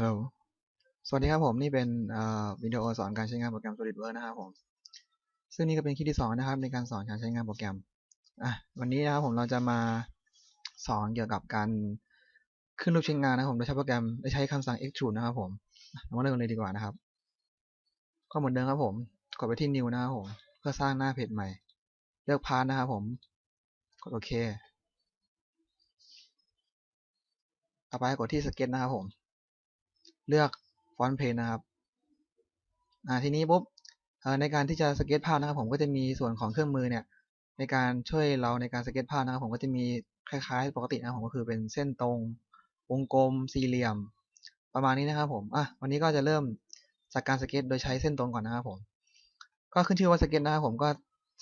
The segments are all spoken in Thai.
ฮัลโหล สวัสดีครับผม นี่เป็นวิดีโอสอนการใช้งานโปรแกรม SolidWorks นะครับผม ซึ่งนี่ก็เป็นคลิปที่สองนะครับ ในการสอนการใช้งานโปรแกรม อะ วันนี้นะครับผมเราจะมาสอนเกี่ยวกับการขึ้นรูปใช้งานนะครับผมโดยใช้โปรแกรมได้ใช้คำสั่ง extrude นะครับผมเรามาเริ่มกันเลยดีกว่านะครับ ก็เหมือนเดิมครับผม กดไปที่ new นะครับผม เพื่อสร้างหน้าเพจใหม่ เลือกพาร์ทนะครับผม กดโอเค ต่อไปกดที่ sketch นะครับผม เลือกฟอนต์เพนนะครับอ่าทีนี้ปุ๊บในการที่จะสเก็ตภาพนะครับผมก็จะมีส่วนของเครื่องมือเนี่ยในการช่วยเราในการสเก็ตภาพนะครับผมก็จะมีคล้ายๆ ปกตินะผมก็คือเป็นเส้นตรง วงกลม สี่เหลี่ยม ประมาณนี้นะครับผมอะวันนี้ก็จะเริ่มจากการสเก็ตโดยใช้เส้นตรงก่อนนะครับผม ก็ขึ้นชื่อว่าสเก็ตนะครับผมก็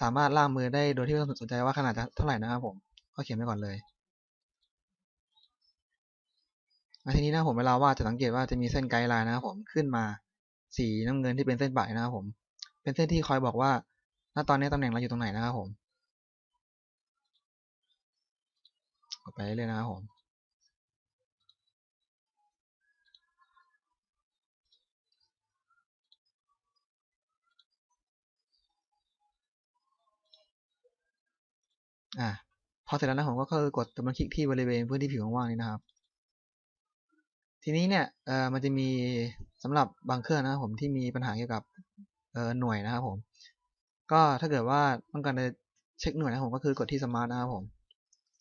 สามารถล่างมือได้โดยที่ไม่ต้องสนใจว่าขนาดเท่าไหร่นะครับผมก็เขียนไว้ก่อนเลย ทีนี้นะผมเวลาวาดจะสังเกตว่าจะมีเส้นไกด์ไลน์นะครับผมขึ้นมาสีน้ำเงินที่เป็นเส้นปลายนะครับผม เป็นเส้นที่คอยบอกว่าณตอนนี้ตำแหน่งเราอยู่ตรงไหนนะครับผมไปเรื่อยนะครับผมอ่าพอเสร็จแล้วนะผมก็คือกดตัวมันคลิกที่บริเวณพื้นที่ผิวว่างๆนี้นะครับ ทีนี้เนี่ยเอ่อมันจะมีสำหรับบางเครื่องนะครับผมที่มีปัญหาเกี่ยวกับเอ่อหน่วยนะครับผม ก็ถ้าเกิดว่าต้องการจะเช็คหน่วยนะผมก็คือกดที่สมาร์ทนะครับผม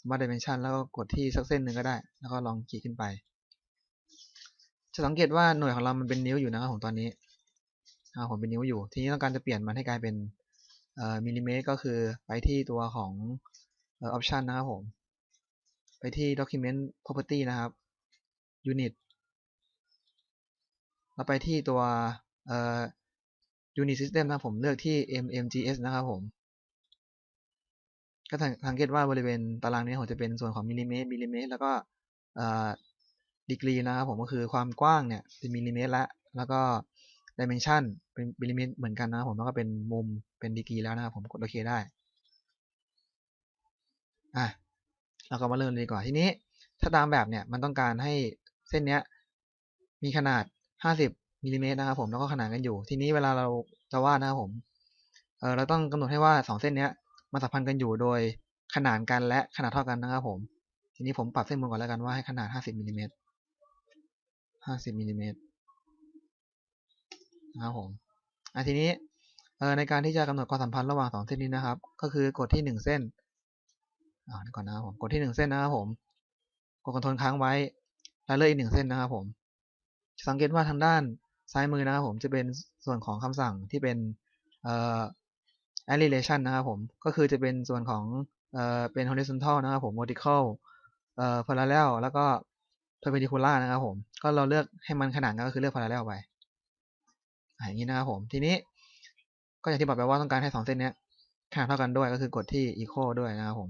สมาร์ทดิเมนชันแล้วก็กดที่สักเส้นหนึ่งก็ได้ แล้วก็ลองขีดขึ้นไป จะสังเกตว่าหน่วยของเรามันเป็นนิ้วอยู่นะครับผมตอนนี้ครับผมเป็นนิ้วอยู่ ทีนี้ต้องการจะเปลี่ยนมันให้กลายเป็นเอ่อมิลลิเมตรก็คือไปที่ตัวของเอ่อออปชันนะครับผม ไปที่ document property นะครับ unit เราไปที่ตัวเอ่อ unit system นะผมเลือกที่ mmgs นะครับผมก็สังเกตว่าบริเวณตารางนี้ผมจะเป็นส่วนของมิลลิเมตรมิลลิเมตรแล้วก็ดีกรีนะครับผมก็คือความกว้างเนี่ยเป็นมิลลิเมตรละแล้วก็ดิเมนชันเป็นมิลลิเมตรเหมือนกันนะครับผมแล้วก็เป็นมุมเป็นดีกรีแล้วนะครับผมกดโอเคได้อะเราก็มาเริ่มเลยดีกว่าทีนี้ ถ้าตามแบบเนี่ยมันต้องการให้เส้นเนี้ยมีขนาด 50มิลลิเมตรนะครับผมแล้วก็ขนานกันอยู่ ทีนี้เวลาเราจะวาดนะครับผมเออเราต้องกำหนดให้ว่า2เส้นนี้มันสัมพันธ์กันอยู่โดยขนานกันและขนาดเท่ากันนะครับผม ทีนี้ผมปรับเส้นบนก่อนแล้วกันว่าให้ขนาด50มิลลิเมตร50มิลลิเมตรนะครับผมอะทีนี้เออในการที่จะกำหนดความสัมพันธ์ระหว่าง2เส้นนี้นะครับ ก็คือกดที่1เส้นอ่าก่อนนะครับผมกดที่1เส้นนะครับผม กดคอนโทรลค้างไว้ แล้วเลือกอีกหนึ่งเส้นนะครับผม สังเกตว่าทางด้านซ้ายมือนะครับผมจะเป็นส่วนของคำสั่งที่เป็นเอ่อ add relation นะครับผมก็คือจะเป็นส่วนของเอ่อเป็น horizontal นะครับผม vertical เอ่อ parallel แล้วก็ perpendicular นะครับผมก็เราเลือกให้มันขนานกันก็คือเลือก parallel ไปอย่างนี้นะครับผมทีนี้ก็อย่างที่บอกไปว่าต้องการให้สองเส้นนี้ขนาดเท่ากันด้วยก็คือกดที่ equal ด้วยนะครับผม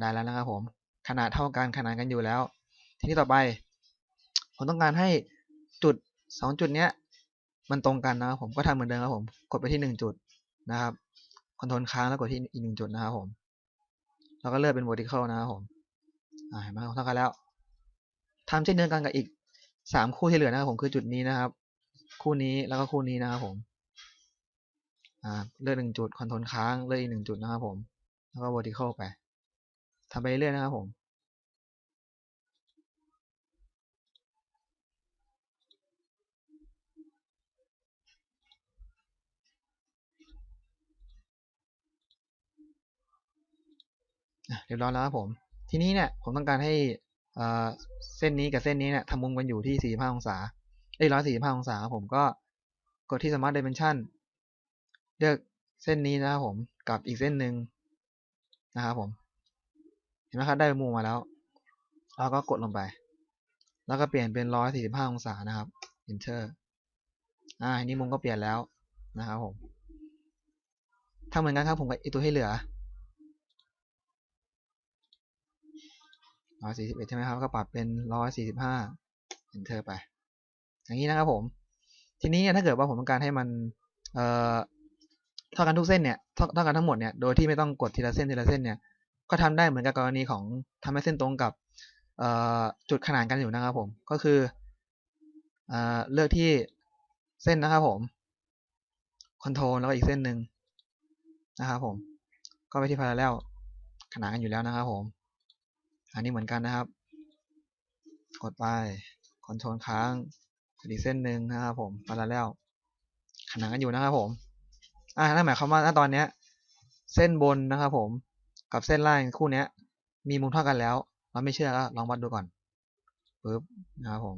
ได้แล้วนะครับผมขนาดเท่ากันขนานกันอยู่แล้ว ทีนี้ต่อไป ผมต้องการให้ จุดสองจุดเนี้ย มันตรงกันนะครับผมก็ทำเหมือนเดิมครับผมกดไปที่หนึ่งจุดนะครับคอนโทรลค้างแล้วกดที่อีกหนึ่งจุดนะครับผมแล้วก็เลือกเป็น vertical นะครับผมอ่าเห็นไหมเท่ากันแล้วทำเช่นเดียวกันกับอีกสามคู่ที่เหลือนะครับผมคือจุดนี้นะครับ คู่นี้แล้วก็คู่นี้นะครับผมอ่าเลือกหนึ่งจุดคอนโทรลค้างเลือกอีกหนึ่งจุดนะครับผม แล้วก็ vertical ไปทำไปเรื่อยนะครับผม เรียบร้อยแล้วครับผม ทีนี้เนี่ยผมต้องการให้เส้นนี้กับเส้นนี้เนี่ยทำมุมกันอยู่ที่ 45 องศาเอ้ย145 องศาครับผมก็กดที่ Smart Dimension เลือกเส้นนี้นะครับผมกับอีกเส้นหนึ่งนะครับผม เห็นไหมครับได้มุมมาแล้วเราก็กดลงไป แล้วก็เปลี่ยนเป็น 145 องศานะครับ Enter อ่าอันนี้มุมก็เปลี่ยนแล้วนะครับผมทำเหมือนกันครับผมกับอีกตัวให้เหลือ ร้อยสี่สิบเอ็ดใช่ไหมครับ ก็ปรับเป็นร้อยสี่สิบห้า enter ไป อย่างนี้นะครับผม ทีนี้ถ้าเกิดว่าผมต้องการให้มัน เอ่อเท่ากันทุกเส้นเนี่ยเท่าเท่ากันทั้งหมดเนี่ยโดยที่ไม่ต้องกดทีละเส้นทีละเส้นเนี่ยก็ทำได้เหมือนกับกรณีของทำให้เส้นตรงกับจุดขนานกันอยู่นะครับผมก็คืออ่าเลือกที่เส้นนะครับผมคอนโทรลแล้วก็อีกเส้นหนึ่งนะครับผม ก็ไปที่พาราเรลขนานกันอยู่แล้วนะครับผม อันนี้เหมือนกันนะครับ กดไปคอนโทรลค้างกดอีกเส้นหนึ่งนะครับผมพาราเรลขนานกันอยู่นะครับผม อ่านั่นหมายความว่าณตอนเนี้ย เส้นบนนะครับผมกับเส้นล่างคู่เนี้ย มีมุมเท่ากันแล้ว เราไม่เชื่อก็ลองวัดดูก่อนปึ๊บนะครับผม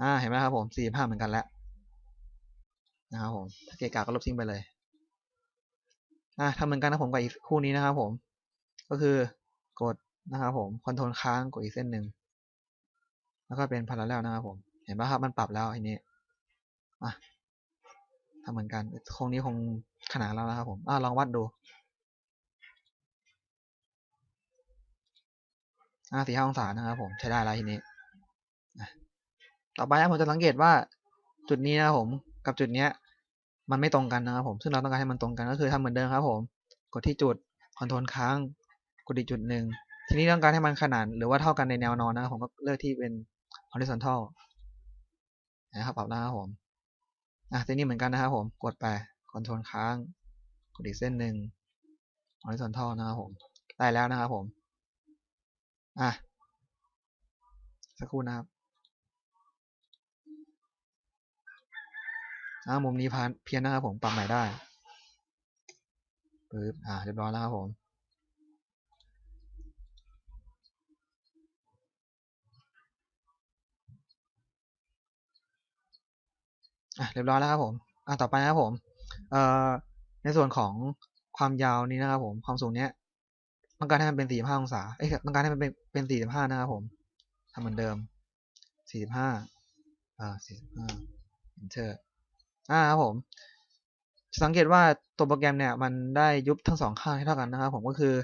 อ่าเห็นไหมครับผมสี่ห้าเหมือนกันแล้วนะครับผมถ้าเกะกะก็ลบทิ้งไปเลย อ่าทำเหมือนกันนะผมกับอีกคู่นี้นะครับผม ก็คือกด นะครับผมคอนโทรลค้างกดอีกเส้นหนึ่งแล้วก็เป็นพาราเรลนะครับผม เห็นไหมครับมันปรับแล้วอันนี้อะทำเหมือนกันคงนี้คงขนาดแล้วนะครับผมอ่าลองวัดดูอ่าสี่ห้าองศานะครับผมใช้ได้แล้วทีนี้ต่อไปนะผมจะสังเกตว่าจุดนี้นะครับผมกับจุดเนี้ย มันไม่ตรงกันนะครับผมซึ่งเราต้องการให้มันตรงกันก็คือทำเหมือนเดิมครับผม กดที่จุดคอนโทรลค้าง กดอีกจุดหนึ่ง ทีนี้ต้องการให้มันขนานหรือว่าเท่ากันในแนวนอนนะครับผมก็เลือกที่เป็น horizontal นะครับปรับแล้วครับผมอะทีนี้เหมือนกันนะครับผมกดไปคอนโทรลค้างกดอีกเส้นหนึ่ง horizontal นะครับผมได้แล้วนะครับผมอะสักครู่นะครับอ่ามุมนี้พานเพี้ยนนะครับผมปรับใหม่ได้ปึ๊บอ่าเรียบร้อยแล้วครับผม อะเรียบร้อยแล้วครับผมอะต่อไปนะครับผม เอ่อในส่วนของความยาวนี้นะครับ ผมความสูงเนี้ยต้องการให้มันเป็น45องศาเอ้ยต้องการให้มันเป็นเป็น45นะครับผมทำเหมือนเดิม45อ่า45 enter อ่าครับผม สังเกตว่าตัวโปรแกรมเนี่ย มันได้ยุบทั้งสองข้างให้เท่ากันนะครับ ผมก็คือ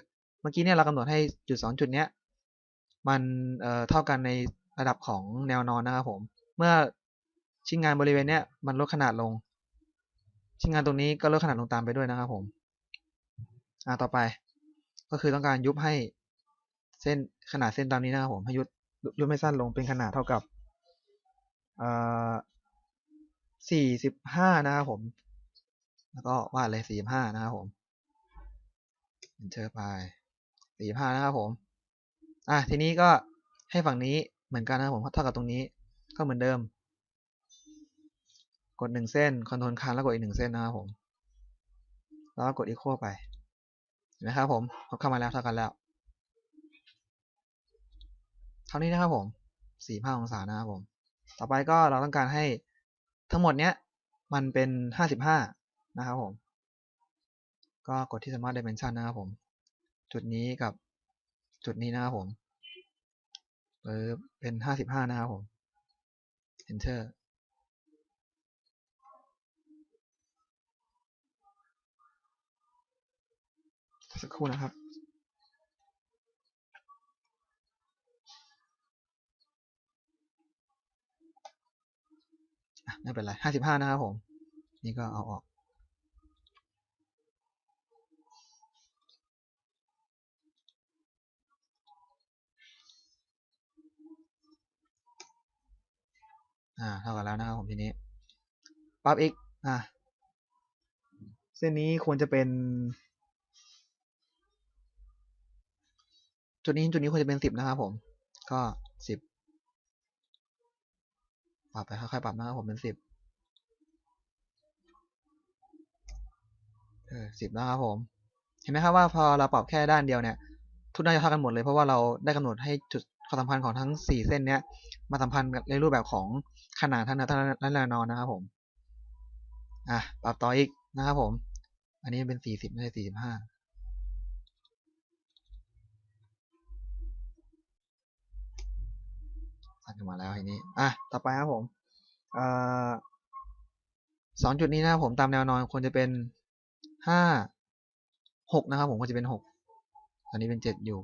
เมื่อกี้เนี่ยเรากำหนดให้จุดสองจุดเนี้ย มันเอ่อเท่ากันในระดับของแนวนอนนะครับผม เมื่อ ชิ้นงานบริเวณเนี้ยมันลดขนาดลง ชิ้นงานตรงนี้ก็ลดขนาดลงตามไปด้วยนะครับผมอ่าต่อไป ก็คือต้องการยุบให้เส้นขนาดเส้นตามนี้นะครับผมให้ยุบยุบให้สั้นลงเป็นขนาดเท่ากับอ่าสี่สิบห้านะครับผม แล้วก็วาดเลยสี่ห้านะครับผม enter ไปสี่ห้านะครับผม อะทีนี้ก็ให้ฝั่งนี้เหมือนกันนะครับผมเท่ากับตรงนี้ก็เหมือนเดิม กดหนึ่งเส้นคอนโทรลค้างแล้วกดอีกหนึ่งเส้นนะครับผม แล้วก็กด equal ไปนไหมครับผมเข้ามาแล้วเท่ากันแล้ว เท่านี้นะครับผมสี่ห้าองศานะครับผม ต่อไปก็เราต้องการให้ทั้งหมดเนี้ยมันเป็นห้าสิบห้านะครับผม ก็กดที่ Smart Dimension นะครับผม จุดนี้กับจุดนี้นะครับผมเออเป็นห้าสิบห้านะครับผม Enter สักครู่นะครับไม่เป็นไรห้าสิบห้านะครับผม นี่ก็เอาออกอ่าเท่ากันแล้วนะครับผมทีนี้ปรับอีก อ่า เส้นนี้ควรจะเป็น จุดนี้จุดนี้ควรจะเป็นสิบนะครับผม ก็สิบปรับไปค่อยๆปรับนะครับผมเป็นสิบเออสิบนะครับผม เห็นไหมครับว่าพอเราปรับแค่ด้านเดียวเนี่ย ทุกด้านจะเท่ากันหมดเลย เพราะว่าเราได้กำหนดให้จุดความสัมพันธ์ของทั้งสี่เส้นเนี้ยมาสัมพันธ์ในรูปแบบของขนาดทั้งทั้งและแนวนอนนะครับผมอะปรับต่ออีกนะครับผม อันนี้เป็นสี่สิบไม่ใช่สี่สิบห้า สั่นขึ้นมาแล้วทีนี้อะต่อไปครับผมอสองจุดนี้นะครับผมตามแนวนอนควรจะเป็นห้าหกนะครับผมควรจะเป็นหกตอนนี้เป็นเจ็ดอยู่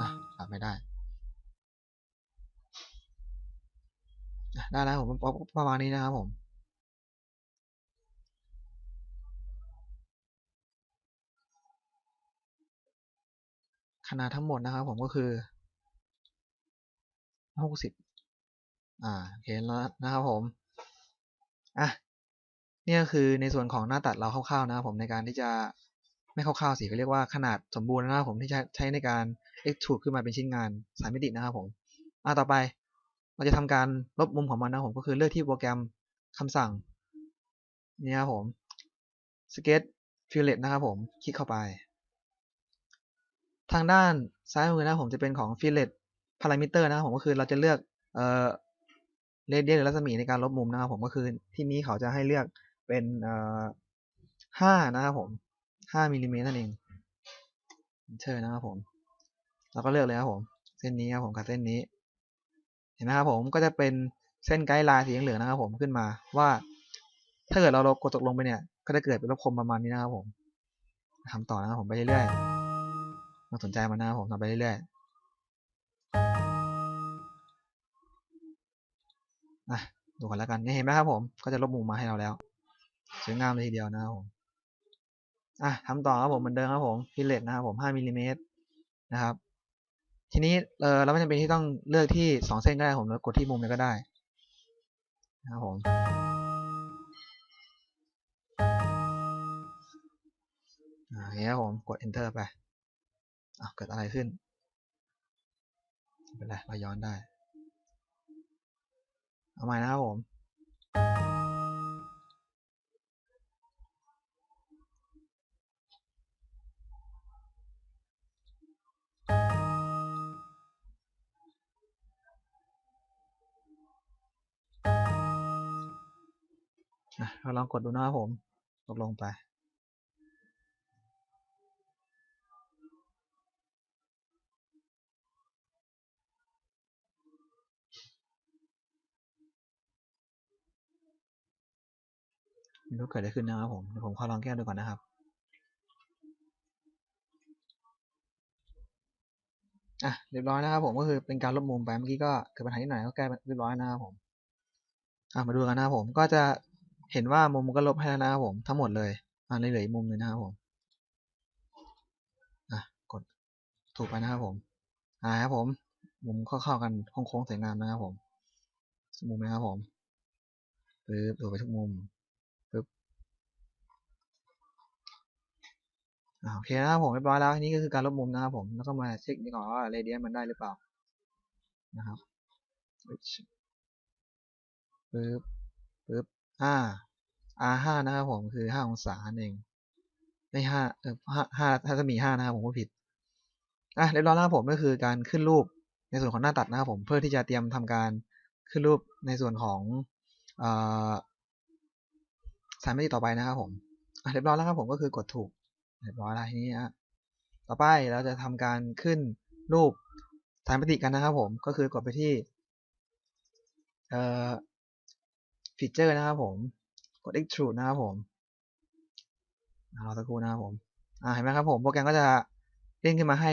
อะปรับไม่ได้ ได้แล้วผมประมาณนี้นะครับผม ขนาดทั้งหมดนะครับผมก็คือหกสิบอ่าโอเคแล้วนะครับผมอะนี่ก็คือในส่วนของหน้าตัดเราคร่าวๆนะครับผมในการที่จะไม่คร่าวๆสิก็เรียกว่าขนาดสมบูรณ์นะครับผมที่ใช้ใช้ในการ extrude ขึ้นมาเป็นชิ้นงานสามมิตินะครับผมอะต่อไปเราจะทำการลบมุมของมันนะครับผมก็คือเลือกที่โปรแกรมคำสั่งนี่ครับผม sketch fillet นะครับผม คลิกเข้าไป ทางด้านซ้ายมือนะครับผมจะเป็นของ fillet parameter นะครับผมก็คือเราจะเลือกเอ่อ radius หรือรัศมีในการลบมุมนะครับผมก็คือที่นี้เขาจะให้เลือกเป็นเอ่อห้านะครับผมห้ามิลลิเมตรนั่นเอง enter นะครับผมเราก็เลือกเลยครับผม เส้นนี้ครับผมกับเส้นนี้ เห็นไหมครับผมก็จะเป็นเส้นไกด์ไลน์สีเหลืองนะครับผมขึ้นมาว่า ถ้าเกิดเรากดตกลงไปเนี่ย ก็จะเกิดเป็นรูปคมประมาณนี้นะครับผมทำต่อนะครับผมไปเรื่อยๆ มาสนใจมันนะครับผมทำไปเรื่อยๆนะดูกันแล้วกันนี่เห็นไหมครับผมก็จะลบมุมมาให้เราแล้วสวยงามเลยทีเดียวนะครับผมอะทำต่อครับผมเหมือนเดิมครับผมฟิลเลตนะครับผม5มิลลิเมตรนะครับทีนี้เออเราไม่จำเป็นที่ต้องเลือกที่สองเส้นก็ได้ผมแล้วกดที่มุมเลยก็ได้นะครับผมอ่าอย่างเงี้ยผมกด enter ไป เกิดอะไรขึ้นเป็นไรเราย้อนได้ เอาใหม่นะครับผม เราลองกดดูนะครับผม ตกลงไป ไม่รู้เกิดอะไรขึ้นนะครับผมเดี๋ยวผมขอลองแก้ดูก่อนนะครับ อะเรียบร้อยนะครับผมก็คือเป็นการลบมุมไปเมื่อกี้ก็เกิดปัญหานิดหน่อยก็แก้เรียบร้อยนะครับผมอะมาดูกันนะครับผมก็จะเห็นว่ามุมก็ลบให้แล้วนะครับผมทั้งหมดเลยอะเหลืออีกมุมหนึงนะครับผมอะกดถูกไปนะครับผมอ่าครับผม มุมเข้ากันโค้งๆสวยงามนะครับผมมุมนะครับผมปึ๊บดูไปทุกมุม ปึ๊บโอเคนะครับผมเรียบร้อยแล้วทีนี้ก็คือการลบมุมนะครับผมแล้วก็มาเช็คดีก่อนว่าเรเดียนมันได้หรือเปล่านะครับปึ๊บปึ๊บอ่า R ห้านะครับผมคือห้าองศาเองไม่ห้าเออห้าถ้าจะมีห้านะครับผมก็ผิดอะเรียบร้อยแล้วครับผมก็คือการขึ้นรูปในส่วนของหน้าตัดนะครับผมเพื่อที่จะเตรียมทำการขึ้นรูปในส่วนของเอ่อ สามมิติต่อไปนะครับผมเรียบร้อยแล้วครับผมก็คือกดถูกเรียบร้อยแล้วทีนี้อะต่อไปเราจะทำการขึ้นรูปสามมิติกันนะครับผมก็คือกดไปที่เอ่อฟีเจอร์นะครับผมกด extrude นะครับผมรอสักครู่นะครับผมอ่าเห็นไหมครับผมโปรแกรมก็จะเด้งขึ้นมาให้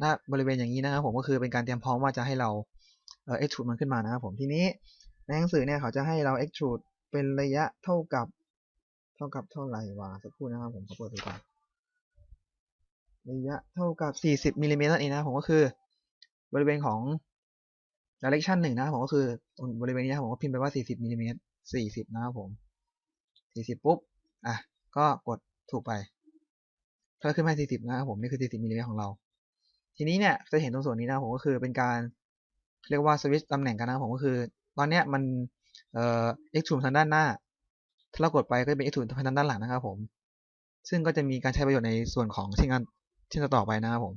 หน้าบริเวณอย่างนี้นะครับผมก็คือเป็นการเตรียมพร้อมว่าจะให้เราเอ่อ extrude มันขึ้นมานะครับผมทีนี้ในหนังสือเนี่ยเขาจะให้เรา extrude เป็นระยะเท่ากับ ท่ากับเท่าไหร่วะสักครู่นะครับผมขอเปิดดูก่อนระยะเท่ากับ 40มิลลิเมตรนั่นเองนะผมก็คือ บริเวณของ direction หนึ่งนะผมก็คือบริเวณนี้ครับผมก็พิมพ์ไปว่า 40มิลลิเมตร40 นะครับผม 40 ปุ๊บ อะ ก็กดถูกไปก็ขึ้นมา40 นะครับผม นี่คือ 40มิลลิเมตรของเรา ทีนี้เนี่ยจะเห็นตรงส่วนนี้นะผมก็คือเป็นการเรียกว่าสวิตช์ตำแหน่งกันนะผมก็คือ ตอนเนี้ยมันเอ่อ extrude ทางด้านหน้า ถ้าเรากดไปก็จะเป็น extrude ทางด้านหลังนะครับผม ซึ่งก็จะมีการใช้ประโยชน์ในส่วนของชิ้นงานชิ้นต่อไปนะครับผม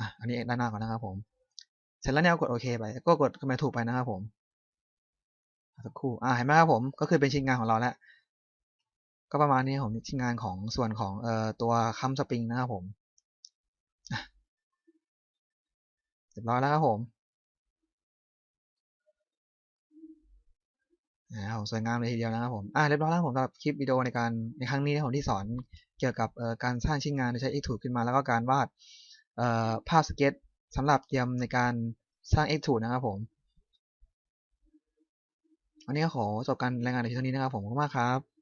อะ อันนี้ด้านหน้าก่อนนะครับผม เสร็จแล้วเนี่ยกดโอเคไป ก็กดขึ้นมาถูกไปนะครับผมสักครู่ อ่าเห็นไหมครับผม ก็คือเป็นชิ้นงานของเราแล้ว ก็ประมาณนี้ผมชิ้นงานของส่วนของเอ่อตัวคัมสปริงนะครับผมเรียบร้อยแล้วครับผม นะครับสวยงามเลยทีเดียวนะครับผมอ่าเรียบร้อยแล้วผมสำหรับคลิปวิดีโอในการในครั้งนี้ผมที่สอนเกี่ยวกับการสร้างชิ้นงานโดยใช้ Xtrude ขึ้นมาแล้วก็การวาดภาพสเก็ตสำหรับเตรียมในการสร้าง Xtrude นะครับผมวันนี้ก็ขอจบการรายงานในช่วงนี้นะครับผมขอบคุณมากครับ